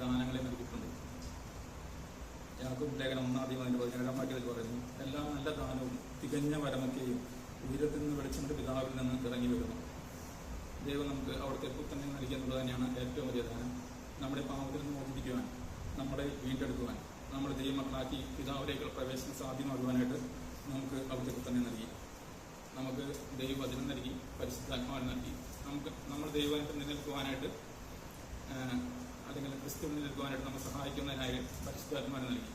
ദാനങ്ങളെ നൽകിയിട്ടുണ്ട് യാക്കും ലേഖനം ഒന്നാദ്യം അതിന്റെ പതിനേഴാം വാക്യത്തിൽ പറയുന്നു. എല്ലാ നല്ല ദാനവും തികഞ്ഞ വരമൊക്കെയും ഉയരത്തിൽ നിന്ന് വെളിച്ചമിട്ട് പിതാവിൽ നിന്ന് ഇറങ്ങി വരുന്നു. ദൈവം നമുക്ക് അവിടുത്തെ പുത്തനെ നൽകിയ എന്നുള്ളത് തന്നെയാണ് ഏറ്റവും വലിയ ദാനം. നമ്മുടെ പാപത്തിൽ നിന്ന് മോചിപ്പിക്കുവാൻ നമ്മളെ വീണ്ടെടുക്കുവാൻ നമ്മുടെ ദൈവമക്കളാക്കി പിതാവിലേക്കുള്ള പ്രവേശനം സാധ്യമാകുവാനായിട്ട് നമുക്ക് അവിടുത്തെ പുത്തനെ നൽകി. നമുക്ക് ദൈവവചനം നൽകി പരിശുദ്ധാത്മാവിനെ നൽകി. നമുക്ക് നമ്മൾ ദൈവമായിട്ട് നിലനിൽക്കുവാനായിട്ട് അല്ലെങ്കിൽ ക്രിസ്തുവിൽ നിൽക്കുവാനായിട്ട് നമ്മൾ സഹായിക്കുന്നതിനായി പരിശുദ്ധാത്മാനം നൽകി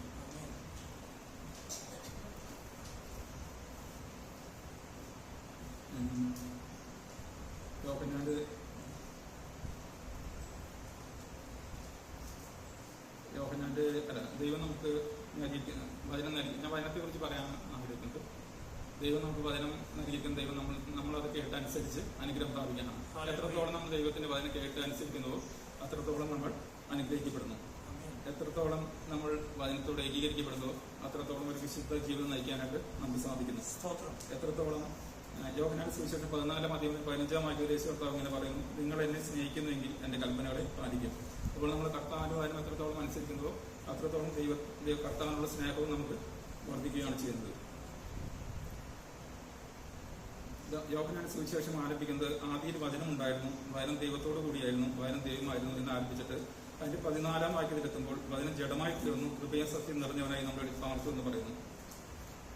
ഉം. യോഹന്നാന്റെ യോഹന്നാന്റെ അല്ല ദൈവം നമുക്ക് നൽകിയിരിക്കുന്ന വചനം നൽകി ഞാൻ വചനത്തെ കുറിച്ച് പറയാൻ ആഗ്രഹിക്കുന്നത് ദൈവം നമുക്ക് വചനം നൽകിയിരിക്കുന്ന ദൈവം നമ്മൾ നമ്മളത് കേട്ട് അനുസരിച്ച് അനുഗ്രഹം പ്രാപിക്കണം. എത്രത്തോളം നമ്മൾ ദൈവത്തിന്റെ വചനം കേട്ട് അനുസരിക്കുന്നുവോ അത്രത്തോളം നമ്മൾ അനുഗ്രഹിക്കപ്പെടുന്നു. എത്രത്തോളം നമ്മൾ വചനത്തോട് ഏകീകരിക്കപ്പെടുന്നുവോ അത്രത്തോളം ഒരു വിശുദ്ധ ജീവിതം നയിക്കാനായിട്ട് നമുക്ക് സാധിക്കുന്നു. സ്തോത്രം. എത്രത്തോളം യോഗനാട് സുവിശേഷം പതിനാലാം അധികം പതിനഞ്ചാം ആഗ്രഹേശ്വര കർത്താവ് ഇങ്ങനെ പറയുന്നു നിങ്ങൾ എന്നെ സ്നേഹിക്കുന്നുവെങ്കിൽ എന്റെ കൽപ്പനകളെ പാലിക്കും. അപ്പോൾ നമ്മൾ കർത്താവിനും എത്രത്തോളം അനുസരിക്കുന്നുവോ അത്രത്തോളം ദൈവത്തിന്റെ ദൈവ കർത്താവിനുള്ള സ്നേഹവും നമുക്ക് വർദ്ധിക്കുകയാണ് ചെയ്യുന്നത്. യോഹന്നാൻ സുവിശേഷം ആരംഭിക്കുന്നത് ആദ്യം വചനം ഉണ്ടായിരുന്നു. വചനം ദൈവത്തോടു കൂടിയായിരുന്നു. വചനം ദൈവമായിരുന്നു എന്ന് ആരംഭിച്ചിട്ട് അതിന്റെ പതിനാലാം വാക്യത്തിലെത്തുമ്പോൾ വചനം ജഡമായി തീർന്നു. കൃപയ സത്യം നിറഞ്ഞവനായി നമ്മുടെ അടിസ്ഥാനത്ത് എന്ന് പറയുന്നു.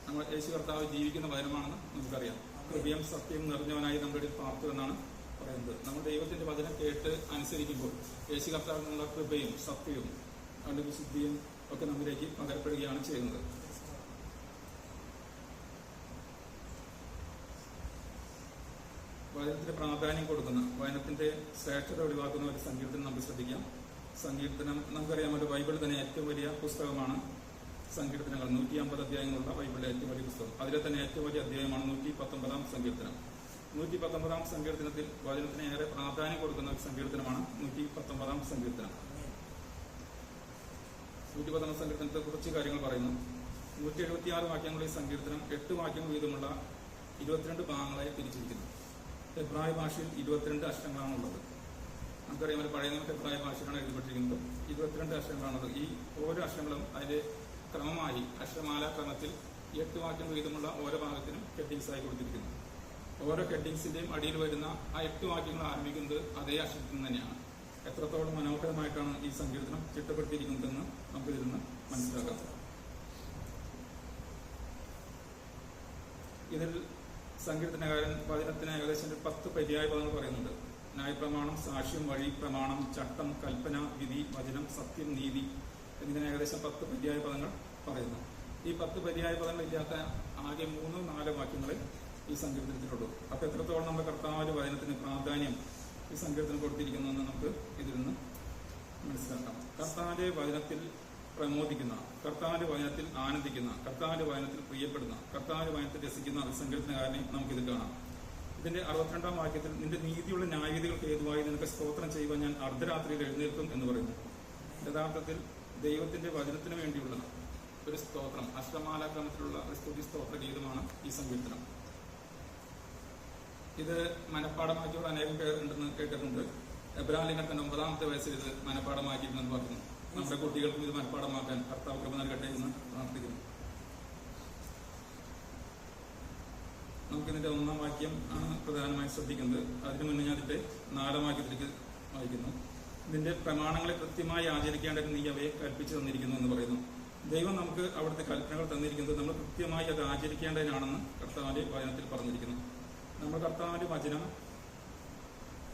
നമ്മൾ യേശു കർത്താവ് ജീവിക്കുന്ന വചനമാണെന്ന് നമുക്കറിയാം. കൃപയം സത്യം നിറഞ്ഞവനായി നമ്മുടെ പാർത്തു എന്നാണ് പറയുന്നത്. നമ്മൾ ദൈവത്തിന്റെ വചനം കേട്ട് അനുസരിക്കുമ്പോൾ യേശു കർത്താവിനുള്ള കൃപയും സത്യവും അതിന്റെ വിശുദ്ധിയും ഒക്കെ നമ്മിലേക്ക് പകരപ്പെടുകയാണ് ചെയ്യുന്നത്. വചനത്തിന് പ്രാധാന്യം കൊടുക്കുന്ന വചനത്തിന്റെ ശ്രേഷ്ഠത ഒഴിവാക്കുന്ന ഒരു സങ്കീർത്തനം നമുക്ക് ശ്രദ്ധിക്കാം. സങ്കീർത്തനം നമുക്കറിയാമല്ലോ ബൈബിൾ തന്നെ ഏറ്റവും വലിയ പുസ്തകമാണ് സങ്കീർത്തനങ്ങൾ. നൂറ്റി അമ്പത് അധ്യായങ്ങളുള്ള ബൈബിളിലെ ഏറ്റവും വലിയ പുസ്തകം. അതിലെ തന്നെ ഏറ്റവും വലിയ അധ്യായമാണ് നൂറ്റി പത്തൊമ്പതാം സങ്കീർത്തനം. നൂറ്റി പത്തൊമ്പതാം സങ്കീർത്തനത്തിൽ വചനത്തിന് ഏറെ പ്രാധാന്യം കൊടുക്കുന്ന ഒരു സങ്കീർത്തനമാണ് നൂറ്റി പത്തൊമ്പതാം സങ്കീർത്തനം. നൂറ്റി പത്തൊമ്പത് സങ്കീർത്തനത്തെ കുറച്ച് കാര്യങ്ങൾ പറയുന്നു. നൂറ്റി എഴുപത്തി ആറ് വാക്യങ്ങളുടെ സങ്കീർത്തനം എട്ട് വാക്യങ്ങൾ വീതമുള്ള ഇരുപത്തിരണ്ട് ഭാഗങ്ങളായി തിരിച്ചിരിക്കുന്നു ഹെബ്രായ ഭാഷയിൽ ഇരുപത്തിരണ്ട് അക്ഷരങ്ങളാണുള്ളത്. നമുക്കറിയാം ഒരു പഴയ നിയമത്തെ എബ്രായ ഭാഷയിലാണ് എഴുതപ്പെട്ടിരിക്കുന്നത്. ഇരുപത്തിരണ്ട് അക്ഷരങ്ങളാണുള്ളത്. ഈ ഓരോ അക്ഷരങ്ങളും അതിന്റെ ക്രമമായി അക്ഷരമാല ക്രമത്തിൽ എട്ട് വാക്യം വീതമുള്ള ഓരോ ഭാഗത്തിനും ഹെഡിങ്സ് ആയി കൊടുത്തിരിക്കുന്നു. ഓരോ ഹെഡിങ്സിന്റെയും അടിയിൽ വരുന്ന ആ എട്ട് വാക്യങ്ങൾ ആരംഭിക്കുന്നത് അതേ അക്ഷരത്തിൽ തന്നെയാണ്. എത്രത്തോളം മനോഹരമായിട്ടാണ് ഈ സങ്കീർത്തനം ചിട്ടപ്പെടുത്തിയിരിക്കുന്നതെന്ന് നമുക്ക് ഇതിൽ നിന്ന് മനസ്സിലാക്കാം. ഇതിൽ സങ്കീർത്തനകാരൻ വചനത്തിന് ഏകദേശം ഒരു പത്ത് പര്യായ പദങ്ങൾ പറയുന്നുണ്ട്. ന്യായപ്രമാണം സാക്ഷ്യം വഴി പ്രമാണം ചട്ടം കൽപ്പന വിധി വചനം സത്യം നീതി എന്നിങ്ങനെ ഏകദേശം പത്ത് പര്യായ പദങ്ങൾ പറയുന്നു. ഈ പത്ത് പര്യായ പദങ്ങൾ ഇല്ലാത്ത ആകെ മൂന്നോ നാലോ വാക്യങ്ങളെ ഈ സങ്കീർത്തനത്തിലുള്ളൂ. അപ്പൊ എത്രത്തോളം നമ്മുടെ കർത്താവിന്റെ വചനത്തിന് പ്രാധാന്യം ഈ സങ്കീർത്തനം കൊടുത്തിരിക്കുന്നു എന്ന് നമുക്ക് ഇതിൽ നിന്ന് മനസ്സിലാക്കാം. കർത്താവിന്റെ വചനത്തിൽ പ്രമോദിക്കുന്ന കർത്താവിന്റെ വചനത്തിൽ ആനന്ദിക്കുന്ന കർത്താവിന്റെ വചനത്തിൽ പ്രിയപ്പെടുന്ന കർത്താവിന്റെ വചനത്തിൽ രസിക്കുന്ന ഒരു സങ്കീർത്തനകാരനെ നമുക്കിത് കാണാം. ഇതിന്റെ അറുപത്തിരണ്ടാം വാക്യത്തിൽ നിന്റെ നീതിയുള്ള ന്യായവിധികൾക്ക് ഹേതുവായി നിനക്ക് സ്തോത്രം ചെയ്യുവാൻ ഞാൻ അർദ്ധരാത്രിയിൽ എഴുന്നേൽക്കും എന്ന് പറയുന്നു. യഥാർത്ഥത്തിൽ ദൈവത്തിന്റെ വചനത്തിന് വേണ്ടിയുള്ള ഒരു സ്തോത്രം അഷ്ടമാലാക്രമത്തിലുള്ള ഒരു സ്തുതി സ്തോത്ര ഗീതമാണ് ഈ സങ്കീർത്തനം. ഇത് മനഃപ്പാടമാക്കിയുള്ള അനേകം പേർ കേട്ടിട്ടുണ്ട്. എബ്രാലിംഗത്തിന്റെ തന്റെ ഒമ്പതാമത്തെ വയസ്സിൽ ഇത് മനഃപ്പാടമാക്കിയിരുന്നെന്ന് പറഞ്ഞു നമ്മുടെ കുട്ടികൾക്കും ഇത് മനഃപ്പാടമാക്കാൻ കർത്താവ് കൃപ നൽകട്ടെ എന്ന് പ്രാർത്ഥിക്കുന്നു. നമുക്കിതിന്റെ ഒന്നാം വാക്യം പ്രധാനമായും ശ്രദ്ധിക്കുന്നത്. അതിനു മുന്നേ ഞാൻ ഇതിന്റെ നാലാം വാക്യത്തിലേക്ക് വായിക്കുന്നു. ഇതിന്റെ പ്രമാണങ്ങളെ കൃത്യമായി ആചരിക്കേണ്ടത് നീ അവയെ കൽപ്പിച്ചു തന്നിരിക്കുന്നു എന്ന് പറയുന്നു. ദൈവം നമുക്ക് അവിടുത്തെ കൽപ്പനകൾ തന്നിരിക്കുന്നത് നമ്മൾ കൃത്യമായി അത് ആചരിക്കേണ്ടതിനാണെന്ന് കർത്താവിന്റെ വചനത്തിൽ പറഞ്ഞിരിക്കുന്നു. നമ്മൾ കർത്താവിന്റെ വചനം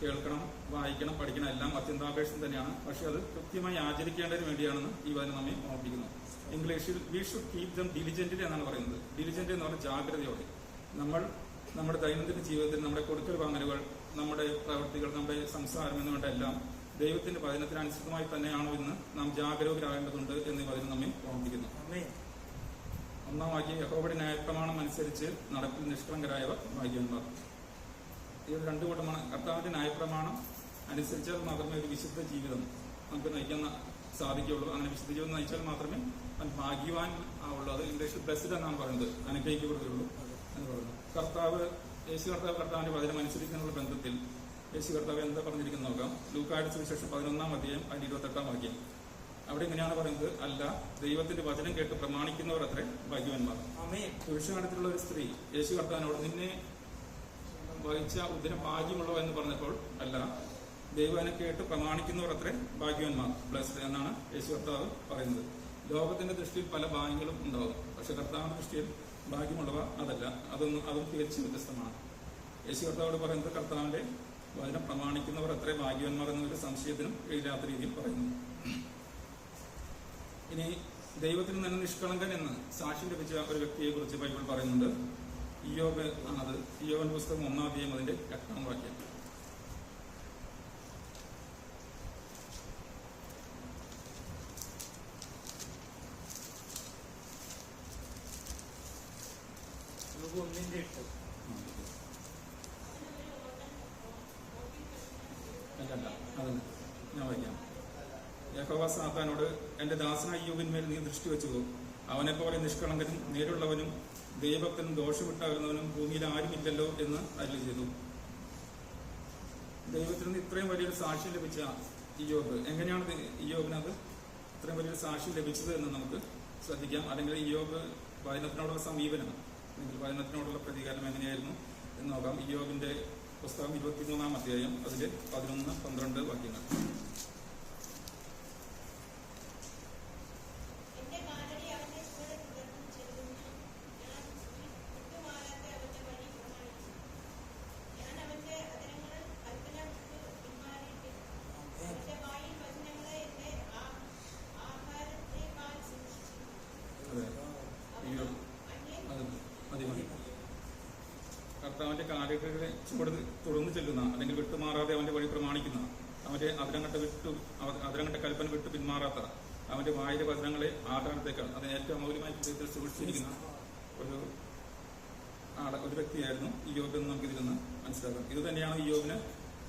കേൾക്കണം വായിക്കണം പഠിക്കണം എല്ലാം അത്യന്താപേക്ഷം തന്നെയാണ്. പക്ഷെ അത് കൃത്യമായി ആചരിക്കേണ്ടതിന് വേണ്ടിയാണെന്ന് ഈ വചനം നമ്മെ ഓർമ്മിക്കുന്നു ഇംഗ്ലീഷിൽ വി ഷുഡ് കീപ് ദം ഡിലിജന്റിൽ എന്നാണ് പറയുന്നത്. ഡിലിജന്റ് എന്ന് പറഞ്ഞാൽ ജാഗ്രതയോടെ. നമ്മൾ നമ്മുടെ ദൈനംദിന ജീവിതത്തിൽ നമ്മുടെ കൊടുക്കൽ വാങ്ങലുകൾ നമ്മുടെ പ്രവൃത്തികൾ നമ്മുടെ സംസാരം എന്ന് എല്ലാം ദൈവത്തിന്റെ വചനത്തിനനുസൃതമായി തന്നെയാണോ എന്ന് നാം ജാഗരൂകരാകേണ്ടതുണ്ട് എന്ന് ഈ വചനം നമ്മെ ഓർമ്മിക്കുന്നു അമ്മേ ഒന്നാം വാക്യം യഹോവയുടെ ന്യായപ്രമാണം അനുസരിച്ച് നടപ്പിൽ നിഷ്കളങ്കരായവർ ഭാഗ്യവന്മാർ ഇത് രണ്ടു കൂട്ടമാണ്. കർത്താവിന്റെ ന്യായപ്രമാണം അനുസരിച്ചാൽ മാത്രമേ ഒരു വിശുദ്ധ ജീവിതം നമുക്ക് നയിക്കാൻ സാധിക്കുള്ളൂ അങ്ങനെ വിശുദ്ധ ജീവിതം നയിച്ചാൽ മാത്രമേ അവൻ ഭാഗ്യവാൻ ആവുള്ളൂ. അത് ഇംഗ്ലീഷ് ബ്ലസ്ഡ് എന്നാണ് പറയുന്നത്. അനുഗ്രഹിക്കപ്പെടുകയുള്ളൂ എന്ന് പറയുന്നു. കർത്താവ് യേശു കർത്താവ് കർത്താവിന്റെ വചനം അനുസരിക്കാനുള്ള ബന്ധത്തിൽ യേശു കർത്താവ് എന്താ പറഞ്ഞിരിക്കുന്നു നോക്കാം. ലൂക്കായുടെ സുവിശേഷം പതിനൊന്നാം അധ്യായം അതിന് ഇരുപത്തെട്ടാം വാക്യം. അവിടെ എങ്ങനെയാണ് പറയുന്നത്. അല്ല ദൈവത്തിന്റെ വചനം കേട്ട് പ്രമാണിക്കുന്നവർ അത്രേ ഭാഗ്യവാന്മാർ. പുരുഷഗണത്തിലുള്ള ഒരു സ്ത്രീ യേശു കർത്താവിനോട് നിന്നെ വഹിച്ച ഉദരം ഭാഗ്യമുള്ളവ എന്ന് പറഞ്ഞപ്പോൾ അല്ല ദൈവനെ കേട്ട് പ്രമാണിക്കുന്നവർ അത്രേ ഭാഗ്യവാന്മാർ. ബ്ലസ്ഡ് എന്നാണ് യേശു കർത്താവ് പറയുന്നത്. ലോകത്തിന്റെ ദൃഷ്ടിയിൽ പല ഭാഗ്യങ്ങളും ഉണ്ടാവും. പക്ഷെ കർത്താവിന്റെ ദൃഷ്ടിയിൽ ഭാഗ്യമുള്ളവ അതല്ല. അതൊന്നും അതും തികച്ചും വ്യത്യസ്തമാണ്. യേശു കർത്താവോട് പറയുന്നത് കർത്താവിന്റെ വചനം പ്രമാണിക്കുന്നവർ അത്രേ ഭാഗ്യവാന്മാർ എന്നൊരു സംശയത്തിനും ഇല്ലാത്ത രീതിയിൽ പറയുന്നു. ഇനി ദൈവത്തിന് നിന്ന് നിഷ്കളങ്കൻ എന്ന് സാക്ഷ്യം ലഭിച്ച ഒരു വ്യക്തിയെ കുറിച്ച് ബൈബിൾ പറയുന്നുണ്ട്. ഇയോബ് ആണത് ഇയോബൻ പുസ്തകം ഒന്നാം അധ്യായം അതിന്റെ എട്ടാം വാക്യം. ഒന്നിന്റെ എട്ട്. അല്ലല്ല അതന്നെ. ഞാൻ വായിക്കാം. യഹോവ സാത്താനോട് എന്റെ ദാസന അയ്യോബിന്മേൽ നീ ദൃഷ്ടി വെച്ചു പോലെ നിഷ്കളങ്കനും നേരുള്ളവനും ദൈവഭക്തനും ദോഷമിട്ടാകുന്നവനും ഭൂമിയിൽ ആരുമില്ലല്ലോ എന്ന് അരുളി ചെയ്തു. ദൈവത്തിൽ നിന്ന് ഇത്രയും വലിയൊരു സാക്ഷ്യം ലഭിച്ച ഈ യോബ് എങ്ങനെയാണ് ഈ യോബിനത് ഇത്രയും വലിയൊരു സാക്ഷ്യം ലഭിച്ചത് എന്ന് നമുക്ക് ശ്രദ്ധിക്കാം. അല്ലെങ്കിൽ ഈ യോബ് വചനത്തിനോടുള്ള സമീപനം അല്ലെങ്കിൽ വചനത്തിനോടുള്ള പ്രതികാരം എങ്ങനെയായിരുന്നു എന്ന് നോക്കാം. ഈ യോബിന്റെ പുസ്തകം ഇരുപത്തിമൂന്നാം അധ്യായം അതിൽ പതിനൊന്ന് പന്ത്രണ്ട് വാക്യങ്ങൾ എന്റെ കാലടി അവന്റെ കൂടെ തുടർന്ന് ചെല്ലുന്നു ഞാൻ വിട്ടുമാറാതെ അവന്റെ വഴി പ്രമാണിച്ചു ഞാൻ അവന്റെ അതരങ്ങളിൽ കൽപ്പന വിട്ടു പിന്മാറിയിട്ടില്ല അവന്റെ വായിൽ വചനങ്ങളെ എന്റെ ആ- ആഹാരത്തെക്കാൾ സൂക്ഷിച്ചു അതെ ഇയോബ് അന്യൻ അത് മതി മതി കർത്താവിന്റെ ചുവടുന്ന് ചുവട് തുടർന്ന് ചെല്ലുന്ന അല്ലെങ്കിൽ വിട്ടുമാറാതെ അവന്റെ വഴി പ്രമാണിക്കുന്ന അവന്റെ അതിരങ്ങട്ട വിട്ടു അതിരങ്ങട്ട കൽപ്പന വിട്ടു പിന്മാറാത്ത അവന്റെ വായിലെ വചനങ്ങളെ ആധാരത്തേക്കാൾ അത് ഏറ്റവും അമൂല്യമായ ഹൃദയത്തിൽ സൂക്ഷിച്ചിരിക്കുന്ന ഒരു ആളെ ഒരു വ്യക്തിയായിരുന്നു ഈ യോഗം നമുക്ക് ഇതിൽ മനസ്സിലാക്കാം. ഇത് തന്നെയാണ് ഈ യോഗിന്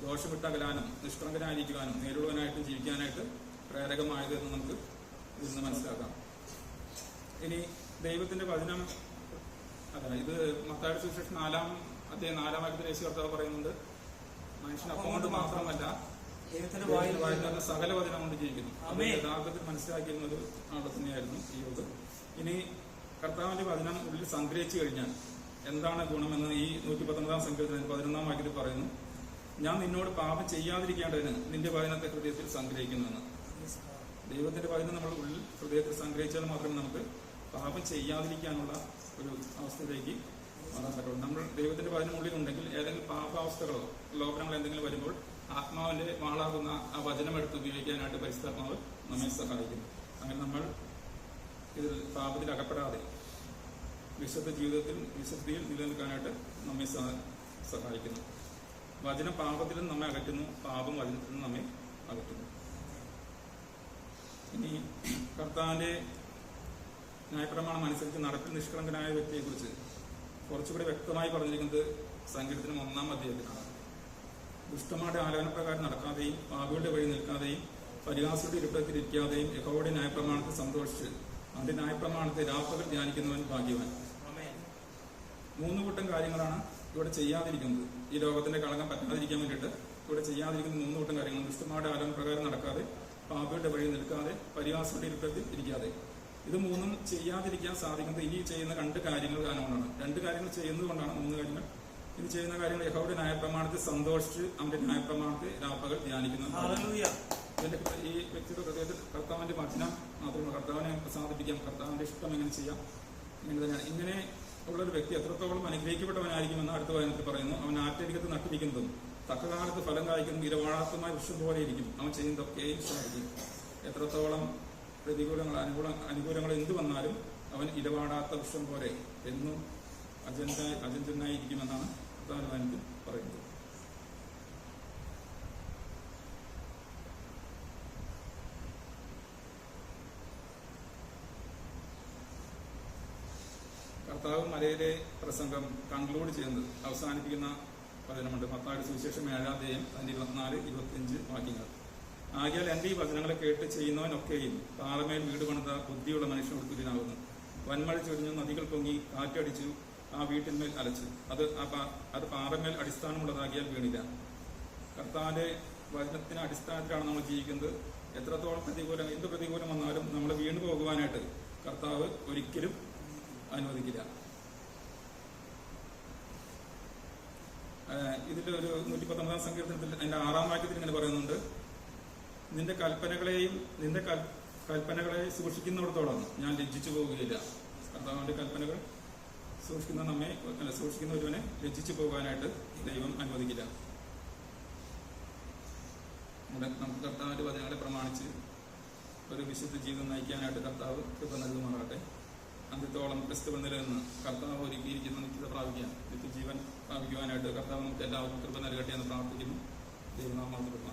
ദോഷമിട്ടകലാനും നിഷ്കളങ്കനായിരിക്കുവാനും നേരിടുവാനായിട്ടും ജീവിക്കാനായിട്ട് പ്രേരകമായത് എന്ന് നമുക്ക് ഇതിൽ നിന്ന് മനസ്സിലാക്കാം. ഇനി ദൈവത്തിന്റെ വചനം അതെ ഇത് മത്തായുടെ സുവിശേഷം നാലാം അദ്ദേഹം നാലാം വാക്യത്തിൽ യേശു കർത്താവ് പറയുന്നുണ്ട് മനുഷ്യൻ അപ്പം കൊണ്ട് മാത്രമല്ല ദൈവത്തിന്റെ നിന്ന് സകല വചനം കൊണ്ട് ജീവിക്കുന്നു. അത് യഥാർത്ഥത്തിൽ മനസ്സിലാക്കിയിരുന്ന ഒരു ആളെ തന്നെയായിരുന്നു ഈ യോഗ. ഇനി കർത്താവിന്റെ വചനം ഉള്ളിൽ സംഗ്രഹിച്ചു കഴിഞ്ഞാൽ എന്താണ് ഗുണമെന്ന് ഈ നൂറ്റി പത്തൊമ്പതാം സംഘത്തിൽ പതിനൊന്നാം വാക്യത്തിൽ പറയുന്നു. ഞാൻ നിന്നോട് പാപം ചെയ്യാതിരിക്കേണ്ടതിന് നിന്റെ വചനത്തെ ഹൃദയത്തിൽ സംഗ്രഹിക്കുന്നുവെന്ന്. ദൈവത്തിന്റെ വചനം നമ്മൾ ഉള്ളിൽ ഹൃദയത്തിൽ സംഗ്രഹിച്ചാൽ മാത്രമേ നമുക്ക് പാപം ചെയ്യാതിരിക്കാനുള്ള ഒരു അവസ്ഥയിലേക്ക് മാറാൻ പറ്റുള്ളൂ. നമ്മൾ ദൈവത്തിന്റെ വചനം ഉള്ളിലുണ്ടെങ്കിൽ ഏതെങ്കിലും പാപാവസ്ഥകളോ ലോകങ്ങൾ എന്തെങ്കിലും വരുമ്പോൾ ആത്മാവിന്റെ വാളാകുന്ന ആ വചനം എടുത്ത് ഉപയോഗിക്കാനായിട്ട് പരിശുദ്ധാത്മാവ് നമ്മെ സഹായിക്കുന്നു. അങ്ങനെ നമ്മൾ ഇതിൽ പാപത്തിൽ അകപ്പെടാതെ വിശുദ്ധ ജീവിതത്തിൽ വിശുദ്ധിയിൽ നിലനിൽക്കാനായിട്ട് നമ്മെ സഹായിക്കുന്നു. വചനം പാപത്തിൽ നിന്ന് നമ്മെ അകറ്റുന്നു പാപം വചനത്തിൽ നിന്ന് നമ്മെ അകറ്റുന്നു. ഇനി കർത്താവിന്റെ ന്യായപ്രമാണം അനുസരിച്ച് നടപ്പിൽ നിഷ്കളങ്കനായ വ്യക്തിയെക്കുറിച്ച് കുറച്ചുകൂടി വ്യക്തമായി പറഞ്ഞിരിക്കുന്നത് സങ്കീർത്തനം ഒന്നാം അധ്യായത്തിലാണ്. ദുഷ്ടമായ ആലോചനപ്രകാരം നടക്കാതെയും പാപികളുടെ വഴി നിൽക്കാതെയും പരിഹാസയുടെ ഇരിപ്പിടത്തിൽ ഇരിക്കാതെയും യഹോയുടെ ന്യായപ്രമാണത്തെ സന്തോഷിച്ച് അതിന്റെ ന്യായപ്രമാണത്തെ രാപ്പകൽ ധ്യാനിക്കുന്നവൻ ഭാഗ്യവാൻ. മൂന്ന് കൂട്ടം കാര്യങ്ങളാണ് ഇവിടെ ചെയ്യാതിരിക്കുന്നത്. ഈ ലോകത്തിന്റെ കളങ്കം പറ്റാതിരിക്കാൻ വേണ്ടിയിട്ട് ഇവിടെ ചെയ്യാതിരിക്കുന്ന മൂന്ന് കൂട്ടം കാര്യങ്ങൾ ദുഷ്ടമായ ആലോചന പ്രകാരം നടക്കാതെ പാപിയുടെ വഴി നിൽക്കാതെ പരിഹാസയുടെ ഇരുപ്പത്തിൽ ഇരിക്കാതെ. ഇത് മൂന്നും ചെയ്യാതിരിക്കാൻ സാധിക്കുന്നത് ഇനി ചെയ്യുന്ന രണ്ട് കാര്യങ്ങൾ കാരണമാണ്. രണ്ട് കാര്യങ്ങൾ ചെയ്യുന്നത് കൊണ്ടാണ് മൂന്ന് കാര്യങ്ങൾ. ഇത് ചെയ്യുന്ന കാര്യങ്ങൾ യഹോവയുടെ ന്യായപ്രമാണത്തെ സന്തോഷിച്ച് അവന്റെ ന്യായപ്രമാണത്തെ രാപ്പകൾ ധ്യാനിക്കുന്നത് ഇതിന്റെ ഈ വ്യക്തിയുടെ ഹൃദയത്തിൽ കർത്താവിന്റെ വചനം മാത്രമല്ല കർത്താവിനെ പ്രസാദിപ്പിക്കാം. കർത്താവിന്റെ ഇഷ്ടം എങ്ങനെ ചെയ്യാം? ഇങ്ങനെ തന്നെയാണ്. ഇങ്ങനെ ഉള്ള ഒരു വ്യക്തി എത്രത്തോളം അനുഗ്രഹിക്കപ്പെട്ടവനായിരിക്കുമെന്ന് അടുത്ത വചനത്തിൽ പറയുന്നു. അവൻ ആറ്റരികത്ത് നട്ടിരിക്കുന്നതും തക്കകാലത്ത് ഫലം കായ്ക്കുന്നതും ഇരവാളാത്തമായ വൃക്ഷം പോലെ ഇരിക്കും. അവൻ ചെയ്യുന്നതൊക്കെ സാധിക്കും എത്രത്തോളം പ്രതികൂലങ്ങൾ അനുകൂല അനുകൂലങ്ങൾ എന്തു വന്നാലും അവൻ ഇടപാടാത്ത വൃക്ഷം പോലെ എന്നും അജന്ത അജന്തനായിരിക്കുമെന്നാണ് പ്രധാനമായിട്ട് പറയുന്നത്. കർത്താവ് മലയിലെ പ്രസംഗം കൺക്ലൂഡ് ചെയ്യുന്നത് അവസാനിപ്പിക്കുന്ന വചനമുണ്ട് പത്താട് സുവിശേഷം തേയും അതിന്റെ ഇരുപത്തിനാല് ഇരുപത്തിയഞ്ച് വാക്യങ്ങൾ. ആകിയാൽ എന്റെ ഈ വചനങ്ങളെ കേട്ട് ചെയ്യുന്നവനൊക്കെയും പാറമേൽ വീട് പണിത ബുദ്ധിയുള്ള മനുഷ്യനോട് തുല്യനാകുന്നു വൻമഴ ചൊരിഞ്ഞു നദികൾ പൊങ്ങി കാറ്റടിച്ചു ആ വീട്ടിന്മേൽ അലച്ചു. അത് അത് പാറമേൽ അടിസ്ഥാനമുള്ളതാകിയാൽ വീണില്ല. കർത്താവിന്റെ വചനത്തിന് അടിസ്ഥാനത്തിലാണ് നമ്മൾ ജീവിക്കുന്നത്. എത്രത്തോളം പ്രതികൂലം എന്ത് പ്രതികൂലം വന്നാലും നമ്മൾ വീണ്ടു പോകുവാനായിട്ട് കർത്താവ് ഒരിക്കലും അനുവദിക്കില്ല. ഒരു നൂറ്റി പത്തൊമ്പതാം സങ്കീർത്തനത്തിൽ അതിന്റെ ആറാം വാക്യത്തിൽ ഇങ്ങനെ പറയുന്നുണ്ട്. നിന്റെ കൽപ്പനകളെയും നിന്റെ കൽ- കൽപ്പനകളെ സൂക്ഷിക്കുന്നിടത്തോളം ഞാൻ ലജ്ജിച്ചു പോവുകയില്ല. കർത്താവിന്റെ കൽപ്പനകൾ സൂക്ഷിക്കുന്ന നമ്മെ അല്ല സൂക്ഷിക്കുന്ന ഒരുവനെ ലജ്ജിച്ചു പോകാനായിട്ട് ദൈവം അനുവദിക്കില്ല. നമുക്ക് കർത്താവിന്റെ വചനങ്ങളെ പ്രമാണിച്ച് ഒരു വിശുദ്ധ ജീവിതം നയിക്കാനായിട്ട് കർത്താവ് കൃപ നൽകുമാറാകട്ടെ. അന്ത്യത്തോളം ക്രിസ്തുവിൽ നിലനിന്ന് കർത്താവ് ഒരുക്കിയിരിക്കുന്ന നിത്യത പ്രാപിക്കാൻ നിത്യജീവൻ പ്രാപിക്കുവാനായിട്ട് കർത്താവ് നമുക്ക് എല്ലാവർക്കും കൃപ നൽകട്ടെ എന്ന് പ്രാർത്ഥിക്കുന്നു. ദൈവനാമത്തിൽ